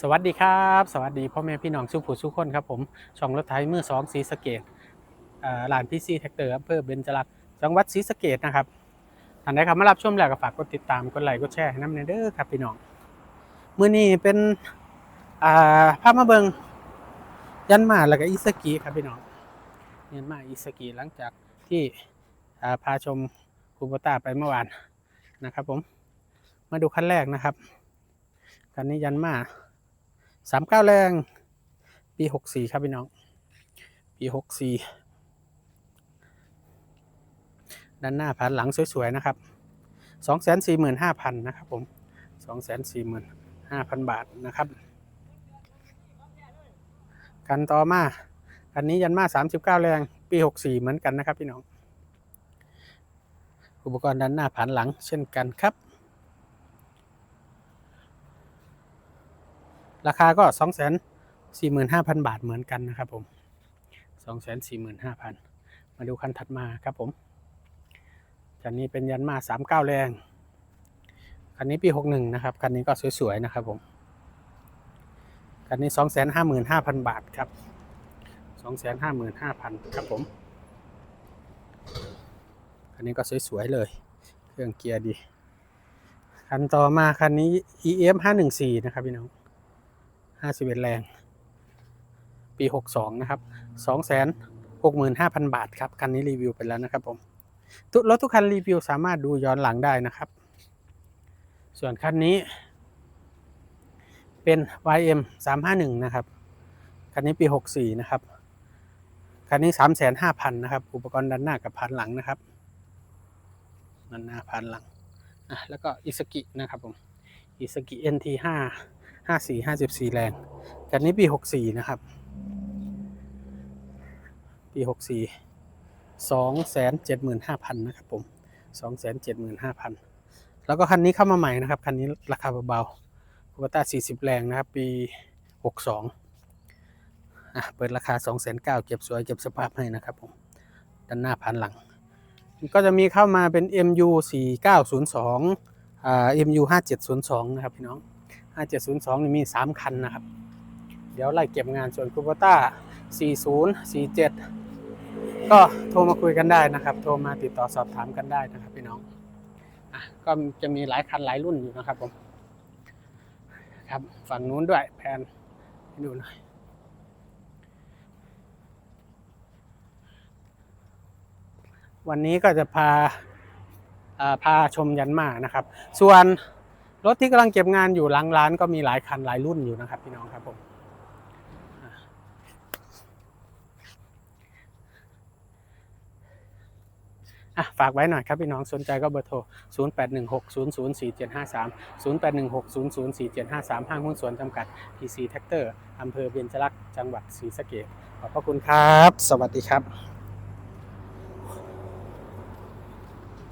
สวัสดีครับ สวัสดีพ่อแม่พี่น้องสุผู้สุคนครับผมช่องรถไถมือสองสีสเกดลานพีซีแท็กเตอร์อำเภอเบญจรักษ์จังหวัดศรีสะเกดนะครับท่านใดครับมารับชมแล้วก็ฝากกดติดตามกดไลค์กดแชร์ให้น้ำเนเด้อครับพี่น้องมื้อนี้เป็นภาพมาเบิงยันมาแล้วก็อิสกิครับพี่น้องยันมาอิสกิหลังจากที่พาชมคูโบต้าไปเมื่อวานนะครับผมมาดูคันแรกนะครับคันนี้ยันมา สามเก้าแรง ปีหกสี่ครับพี่น้อง ปีหกสี่ด้านหน้าผ่านหลังสวยๆนะครับสองแสนสี่หมื่นห้าพันนะครับผมสองแสนสี่หมื่นห้าพันบาทนะครับกันต่อมาคันนี้ยันมาสามสิบเก้าแรง ปีหกสี่เหมือนกันนะครับพี่น้อง อุปกรณ์ด้านหน้าผ่านหลังเช่นกันครับ ราคาก็สองแสนสี่หมื่นห้าพันบาทเหมือนกันนะครับผมสองแสนสี่หมื่นห้าพันมาดูคันถัดมาครับผมคันนี้เป็นยันมาสามเก้าแรง คันนี้ปีหกหนึ่งนะครับ คันนี้ก็สวยๆนะครับผม คันนี้สองแสนห้าหมื่นห้าพันบาทครับสองแสนห้าหมื่นห้าพันครับผม คันนี้ก็สวยๆเลย เครื่องเกียร์ดี คันต่อมาคันนี้ EM 514นะครับพี่น้อง ห้าสิบเอ็ดแรง ปีหกสองนะครับสองแสนหกหมื่นห้าพันบาทครับ คันนี้รีวิวไปแล้วนะครับผมทุกรถทุกคันรีวิวสามารถดูย้อนหลังได้นะครับ ส่วนคันนี้เป็น YM 351 นะครับ คันนี้ปี 64 นะครับ คันนี้ 3,500,000 นะครับ อุปกรณ์ด้านหน้ากับพันหลังนะครับด้านหน้าพันหลัง อะ แล้วก็อิสกินะครับผมอิสกิ NT 5 ห้าสี่ห้าสิบสี่แรงกันนี้ปีหกสี่นะครับ ปีหกสี่สองแสนเจ็ดหมื่นห้าพันนะครับผมสองแสนเจ็ดหมื่นห้าพันแล้วก็คันนี้เข้ามาใหม่นะครับ คันนี้ราคาเบาๆคูปต้าสี่สิบแรงนะครับ ปีหกสองอะเปิดราคาสองแสนเก้าเก็บสวยเก็บสภาพให้นะครับผมด้านหน้าพันหลัง ก็จะมีเข้ามาเป็น MU 4902อ่า MU 5702 นะครับพี่น้อง 5702 นี่มี 3 คันนะครับ เดี๋ยวไล่เก็บงานส่วนคูปต้า40 47 ก็โทรมาคุยกันได้นะครับ โทรมาติดต่อสอบถามกันได้นะครับพี่น้องอะก็จะมีหลายคันหลายรุ่นอยู่นะครับผมครับฝั่งนู้นด้วยแผนให้ดูหน่อยวันนี้ก็จะพาอ่าพาชมยันมานะครับ ส่วน รถที่กำลังเก็บงานอยู่หลังร้านก็มีหลายคันหลายรุ่นอยู่นะครับพี่น้องครับผมอะฝากไว้หน่อยครับพี่น้องสนใจก็เบอร์โทร 0816004753 0816004753 ห้างหุ้นส่วนจำกัด PC Tractor อำเภอเบญจรักษ์จังหวัดศรีสะเกษขอบพระคุณครับ สวัสดีครับ